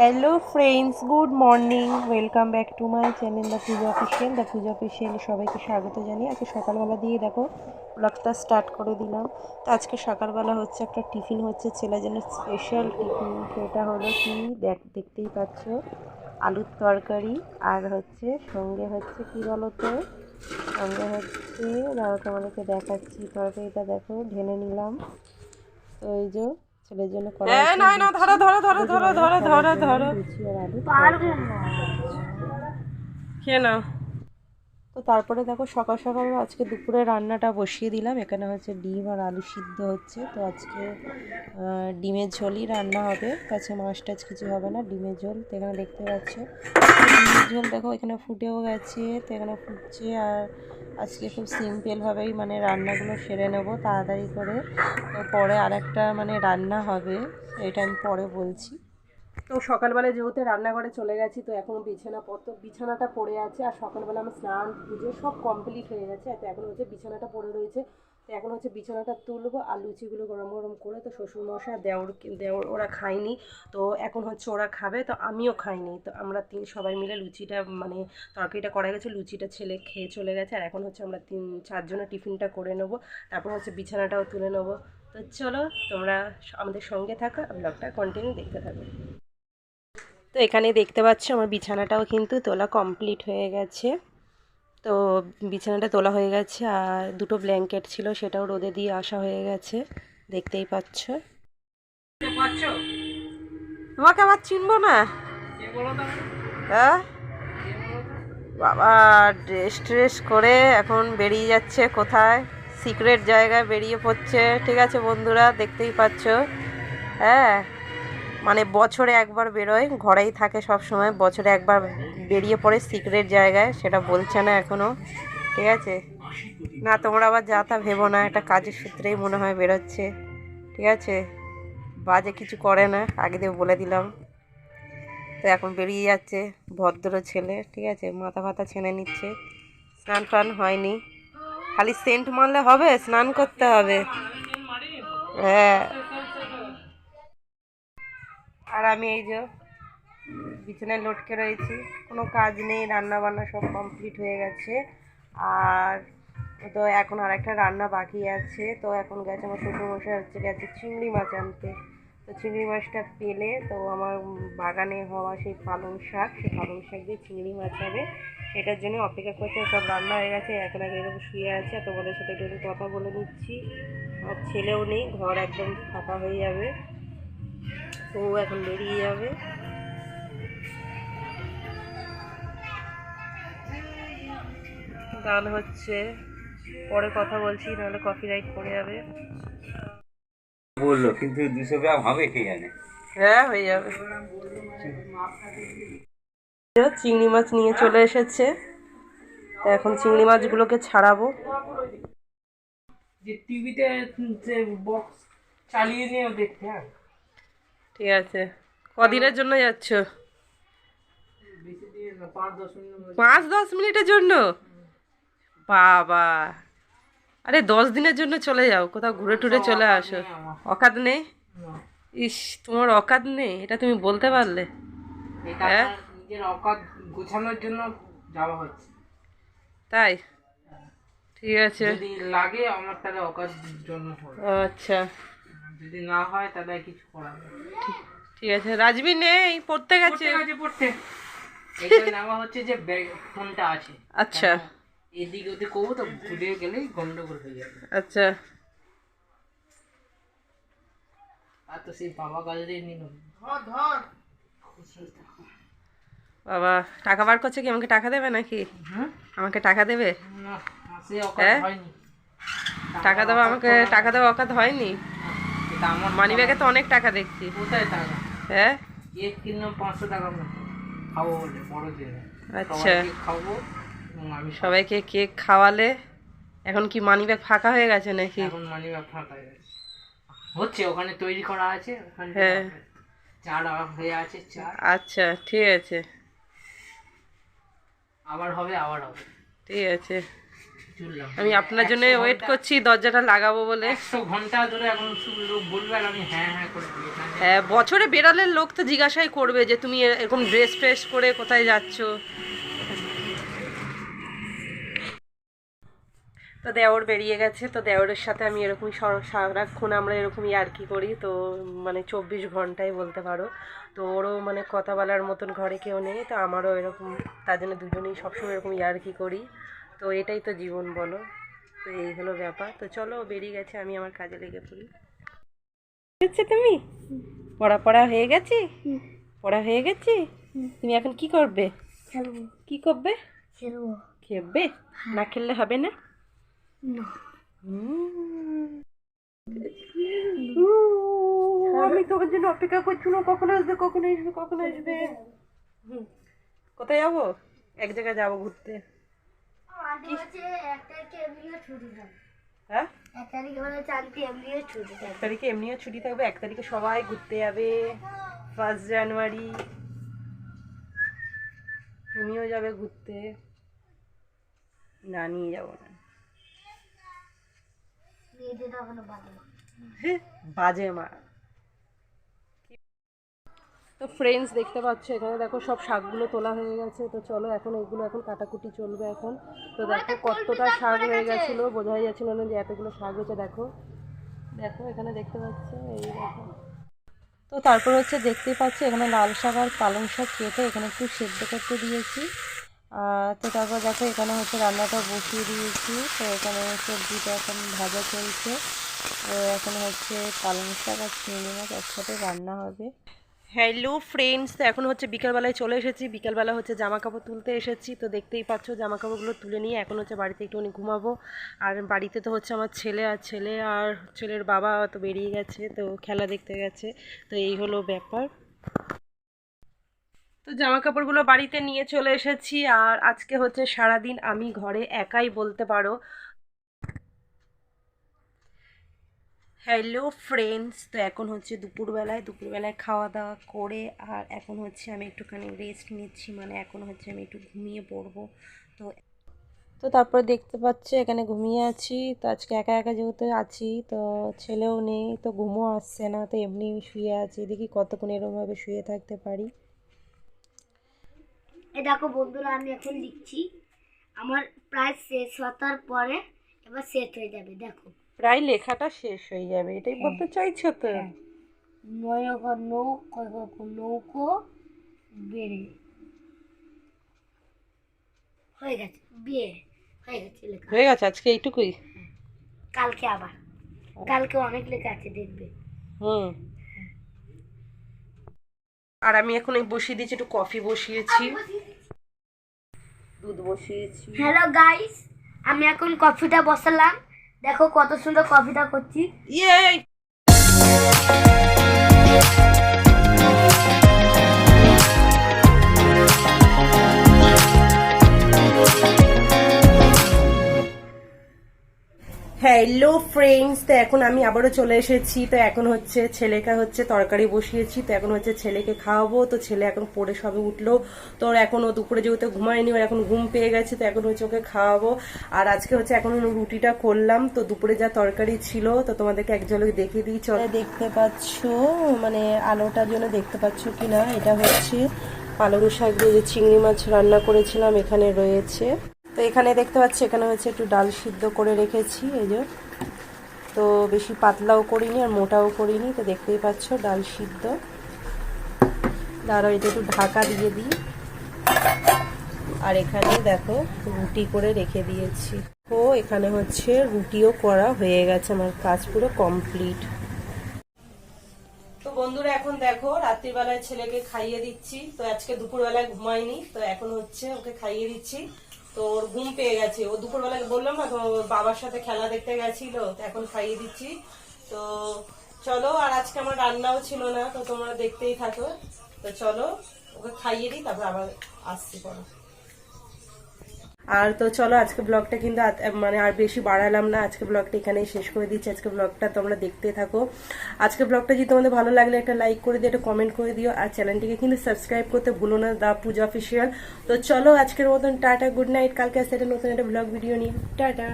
Hello friends good morning welcome back to my channel the Pujo official the Pujo official সবাইকে স্বাগত জানিয়ে আজকে সকালবেলা দিয়ে দেখো ব্লগটা স্টার্ট করে দিলাম। তো আজকে সকালবেলা হচ্ছে একটা টিফিন হচ্ছে, ছেলের জন্য স্পেশাল টিফিন সেটা হলো কি? দেখ, দেখতেই পাচ্ছ, আলুর তরকারি আর হচ্ছে সঙ্গে হচ্ছে কি তো সঙ্গে হচ্ছে দাঁড়া তোমাদেরকে দেখাচ্ছি, তরকারিটা দেখো, ঢেলে নিলাম। তো এই যে ছেলের জন্য কড়াই না না ধরো ধরো ধরো ধরো ধরো ধরো ধরো। খেয়ে নাও। তো তারপরে দেখো সকাল সকাল আজকে দুপুরে রান্নাটা বসিয়ে দিলাম। এখানে হচ্ছে ডিম আর আলু সিদ্ধ হচ্ছে। তো আজকে ডিমের ঝোলই রান্না হবে। কাছে মাছ টাছ কিছু হবে না, ডিমের ঝোল। তো এখানে দেখতে পাচ্ছ, ডিমের ঝোল দেখো এখানে ফুটেও গেছে। তো এখানে ফুটছে আর আজকে খুব সিম্পলভাবেই মানে রান্নাগুলো সেরে নেব তাড়াতাড়ি করে। তো পরে আরেকটা মানে রান্না হবে, এটা আমি পরে বলছি। তো সকালবেলা যেহেতু রান্নাঘরে চলে গেছি, তো এখন বিছানা পত্র, বিছানাটা পড়ে আছে আর সকালবেলা আমার স্নান, পুজো সব কমপ্লিট হয়ে গেছে। তো এখন হচ্ছে বিছানাটা পড়ে রয়েছে। তো এখন হচ্ছে বিছানাটা তুলবো আর লুচিগুলো গরম গরম করে তো শ্বশুরমশাই দেওর দেওর ওরা খায়নি। তো এখন হচ্ছে ওরা খাবে, তো আমিও খাইনি। তো আমরা তিন, সবাই মিলে লুচিটা মানে তরকারিটা করা গেছে, লুচিটা ছেলে খেয়ে চলে গেছে। আর এখন হচ্ছে আমরা তিন চারজনের টিফিনটা করে নেব। তারপর হচ্ছে বিছানাটাও তুলে নেব। তো চলো তোমরা আমাদের সঙ্গে থাকো ব্লগটা কন্টিনিউ দেখতে থাকো। তো এখানে দেখতে পাচ্ছ আমার বিছানাটাও কিন্তু তোলা কমপ্লিট হয়ে গেছে। তো বিছানাটা তোলা হয়ে গেছে আর দুটো ব্ল্যাঙ্কেট ছিল, সেটাও রোদে দিয়ে আসা হয়ে গেছে। দেখতেই পাচ্ছ। তোমাকে আবার চিনবো না? হ্যাঁ? বাবা ড্রেস ট্রেস করে এখন বেরিয়ে যাচ্ছে কোথায়? সিক্রেট জায়গায় বেরিয়ে পড়ছে। ঠিক আছে বন্ধুরা, দেখতেই পাচ্ছ। হ্যাঁ? মানে বছরে একবার বেরোয়, ঘরেই থাকে সব সময় বছরে একবার বেরিয়ে পড়ে সিক্রেট জায়গায়, সেটা বলছে না এখনও ঠিক আছে? না, তোমরা আবার যা তা ভেবো না, একটা কাজের সূত্রেই মনে হয় বেরোচ্ছে, ঠিক আছে? বাজে কিছু করে না, আগে দিয়ে বলে দিলাম। তো এখন বেরিয়ে যাচ্ছে, ভদ্র ছেলে, ঠিক আছে? মাথা ফাতা ছেনে নিচ্ছে। স্নান ফান হয়নি। খালি সেন্ট মারলে হবে, স্নান করতে হবে। হ্যাঁ। আর আমি এই যে বিছানায় লটকে রয়েছি। কোনো কাজ নেই রান্না বান্না সব কমপ্লিট হয়ে গেছে। আর তো এখন আর একটা রান্না বাকি আছে। তো এখন গেছে আমার শ্বশুরমশাই, হচ্ছে গেছে চিংড়ি মাছ আনতে। তো চিংড়ি মাছটা পেলে তো আমার বাগানে হওয়া সেই পালং শাক, সেই পালং শাক দিয়ে চিংড়ি মাছ হবে। সেটার জন্য অপেক্ষা করছে, সব রান্না হয়ে গেছে। এখন আগে এরকম শুয়ে আছে, আর তোমাদের সাথে একটু একটু কথা বলে নিচ্ছি। আর ছেলেও নেই, ঘর একদম ফাঁকা হয়ে যাবে। ও এখন বেরিয়ে যাবে। গান হচ্ছে। পরে কথা বলছি নাহলে কপিরাইট পড়ে যাবে। বলল কিন্তু দুশো গ্রাম হবে কে জানে? হ্যাঁ হয়ে যাবে। চিংড়ি মাছ নিয়ে চলে এসেছে। এখন চিংড়ি মাছগুলোকে ছাড়াবো। যে টিভিতে যে বক্স চালিয়ে নিয়ে দেখতে হ্যাঁ। ঠিক আছে। কদিনের জন্য যাচ্ছ? পাঁচ দশ মিনিটের জন্য? বাবা। আরে দশ দিনের জন্য চলে যাও কোথাও ঘুরে টুরে চলে আসো। অকাত নেই? ইস তোমার অকাত নেই? এটা তুমি বলতে পারলে। হ্যাঁ? অকাত গোছানোর জন্য যাওয়া হচ্ছে। তাই? ঠিক আছে। লাগে আমার তাহলে অকাত জন্য আচ্ছা। যদি না হয় তাহলে কিছু করার নেই ঠিক আছে রাজবি নেই পড়তে গেছে পড়তে গেছে। পড়তে। এটা নেওয়া হচ্ছে যে ব্যাগ- ফোনটা আছে। আচ্ছা। এদিক ওদিক করব তো ভুলে গেলেই গন্ডগোল হয়ে যাবে। আচ্ছা। আর তো সেই বাবা নিল। বাবা টাকা বার করছে কি? আমাকে টাকা দেবে নাকি? হুম? আমাকে টাকা দেবে? না সে অকাত হ্যাঁ? টাকা দেওয়া আমাকে টাকা দেওয়া অকাত হয়নি? মানি ব্যাগে তো অনেক টাকা দেখছি। কোথায় টাকা? হ্যাঁ? কেক কিনলাম পাঁচশো টাকা মতো খাব বলে বড় আচ্ছা। খাব সবাইকে কেক খাওয়ালে এখন কি মানি ব্যাগ ফাঁকা হয়ে গেছে নাকি? এখন মানি ব্যাগ ফাঁকা হয়ে গেছে। হচ্ছে ওখানে তৈরি করা আছে হ্যাঁ। চার হয়ে আছে চার আচ্ছা ঠিক আছে। আবার হবে আবার হবে। ঠিক আছে। আমি আপনার জন্য ওয়েট করছি দরজাটা লাগাবো বলে। ঘণ্টা ধরে এখন লোক বলবে আমি হ্যাঁ হ্যাঁ করে হ্যাঁ বছরে বেড়ালের লোক তো জিজ্ঞাসাই করবে যে তুমি এরকম ড্রেস ফ্রেস করে কোথায় যাচ্ছ। তো দেওর বেরিয়ে গেছে তো দেওরের সাথে আমি এরকম সর- সারাক্ষণ আমরা এরকমই আর কি করি তো মানে চব্বিশ ঘন্টাই বলতে পারো। তো ওরও মানে কথা বলার মতন ঘরে কেউ নেই তো আমারও এরকম তার জন্য দুজনেই সবসময় এরকম ইয়ার্কি করি। তো এটাই তো জীবন বলো। তো এই হলো ব্যাপার। তো চলো বেরিয়ে গেছে আমি আমার কাজে লেগে পড়ি। হচ্ছে তুমি? পড়া পড়া হয়ে গেছে? পড়া হয়ে গেছে? তুমি এখন কি করবে? কি করবে? খেলবে। না খেললে হবে না? আমি তোমার জন্য অপেক্ষা করছি না। কখন আসবে কখন আসবে কখন আসবে। কোথায় যাব? এক জায়গায় যাব ঘুরতে। হ্যাঁ? এক তারিখে মানে এমনিও ছুটি এক তারিখে এমনিও ছুটি থাকবে এক তারিখে সবাই ঘুরতে যাবে। ফার্স্ট জানুয়ারি তুমিও যাবে ঘুরতে। না নিয়ে যাব না। বাজে মা। তো ফ্রেন্ডস দেখতে পাচ্ছ এখানে দেখো সব শাকগুলো তোলা হয়ে গেছে। তো চলো এখন এগুলো এখন কাটাকুটি চলবে এখন। তো দেখো কতটা শাক হয়ে গেছিল বোঝাই যাচ্ছিল না যে এতগুলো শাক হয়েছে দেখো। দেখো এখানে দেখতে পাচ্ছ এই দেখো। তো তারপর হচ্ছে দেখতেই পাচ্ছি এখানে লাল শাক আর পালং শাক কেটে এখানে একটু সেদ্ধ করতে দিয়েছি। আর তো তারপর দেখো এখানে হচ্ছে রান্নাটা বসিয়ে দিয়েছি। তো এখানে সবজিটা এখন ভাজা চলছে। তো এখন হচ্ছে পালং শাক আর চিংড়ি মাছ একসাথে রান্না হবে। হ্যালো ফ্রেন্ডস তো এখন হচ্ছে বিকালবেলায় চলে এসেছি। বিকালবেলা হচ্ছে জামা কাপড় তুলতে এসেছি। তো দেখতেই পাচ্ছ জামা কাপড়গুলো তুলে নিয়ে এখন হচ্ছে বাড়িতে একটুখানি ঘুমাবো। আর বাড়িতে তো হচ্ছে আমার ছেলে আর ছেলে আর ছেলের বাবা তো বেরিয়ে গেছে, তো খেলা দেখতে গেছে। তো এই হলো ব্যাপার। তো জামা কাপড়গুলো বাড়িতে নিয়ে চলে এসেছি। আর আজকে হচ্ছে সারাদিন আমি ঘরে একাই বলতে পারো হ্যালো ফ্রেন্ডস তো এখন হচ্ছে দুপুরবেলায় দুপুরবেলায় খাওয়া দাওয়া করে, আর এখন হচ্ছে আমি একটুখানি রেস্ট নিচ্ছি। মানে এখন হচ্ছে আমি একটু ঘুমিয়ে পড়ব। তো তো তারপরে দেখতে পাচ্ছি, এখানে ঘুমিয়ে আছি। তো আজকে একা একা যেহেতু আছি, তো ছেলেও নেই, তো ঘুমও আসছে না। তো এমনি শুয়ে আছি। দেখি কতক্ষণ এরকমভাবে শুয়ে থাকতে পারি। এ দেখো বন্ধুরা, আমি এখন লিখছি। আমার প্রায় শেষ হওয়ার পরে এবার শেষ হয়ে যাবে। দেখো। প্রায় লেখাটা শেষ হয়ে যাবে এটাই বলতে চাইছো তো? নৌকো নৌকো নৌকো বেড়ে। হয়ে গেছে বিয়ে হয়ে গেছে লেখা। হয়ে গেছে আজকে এইটুকুই? কালকে আবার। কালকে অনেক লেখা আছে দেখবে। হুম। আর আমি এখন এই বসিয়ে দিয়েছি একটু কফি বসিয়েছি। দুধ বসিয়েছি। হ্যালো গাইস আমি এখন কফিটা বসালাম। দেখো কত সুন্দর কফিটা করছি। ইয়ে হ্যালো ফ্রেন্ডস তো এখন আমি আবারও চলে এসেছি। তো এখন হচ্ছে ছেলেকে হচ্ছে তরকারি বসিয়েছি, তো এখন হচ্ছে ছেলেকে খাওয়াবো। তো ছেলে এখন পড়ে সবে উঠল। তো এখন ও দুপুরে যেহেতু ঘুমায়নি, ওর এখন ঘুম পেয়ে গেছে, তো এখন হচ্ছে ওকে খাওয়াবো। আর আজকে হচ্ছে এখন রুটিটা করলাম। তো দুপুরে যা তরকারি ছিল, তো তোমাদেরকে এক ঝলক দেখিয়ে দিই, চলে। দেখতে পাচ্ছ মানে আলোটার জন্য দেখতে পাচ্ছ কি না এটা হচ্ছে পালং শাক দিয়ে যে চিংড়ি মাছ রান্না করেছিলাম, এখানে রয়েছে। তো এখানে দেখতে পাচ্ছি, এখানে হচ্ছে একটু ডাল সিদ্ধ করে রেখেছি, এই যে। তো বেশি পাতলাও করিনি আর মোটাও করিনি, তো দেখতেই পাচ্ছ ডাল সিদ্ধ। দাঁড়াও, এটা একটু ঢাকা দিয়ে দিই। আর এখানে দেখো, রুটি করে রেখে দিয়েছি। তো এখানে হচ্ছে রুটিও করা হয়ে গেছে, আমার কাজ পুরো কমপ্লিট। তো বন্ধুরা, এখন দেখো, রাত্রিবেলায় ছেলেকে খাইয়ে দিচ্ছি। তো আজকে দুপুরবেলায় ঘুমাইনি, তো এখন হচ্ছে ওকে খাইয়ে দিচ্ছি। তো ওর ঘুম পেয়ে গেছে। ও দুপুরবেলায় বললাম না, তো বাবার সাথে খেলা দেখতে গেছিল, তো এখন খাইয়ে দিচ্ছি। তো চলো, আর আজকে আমার রান্নাও ছিল না, তো তোমরা দেখতেই থাকো। তো চলো, ওকে খাইয়ে দিই, তারপর আবার আসছি পরে। আর তো চলো, আজকে ব্লগটা কিন্তু মানে আর বেশি বাড়ালাম না। আজকে ব্লগটা এখানেই শেষ করে দিচ্ছি। আজকে ব্লগটা তোমরা দেখতে থাকো। আজকে ব্লগটা যদি তোমাদের ভালো লাগলে একটা লাইক করে দিও, একটা কমেন্ট করে দিও। আর চ্যানেলটিকে কিন্তু সাবস্ক্রাইব করতে ভুলো না, দা পূজা অফিসিয়াল তো চলো, আজকের মতন টাটা গুড নাইট কালকে আসতে নতুন একটা ব্লগ ভিডিও নিয়ে। টাটা।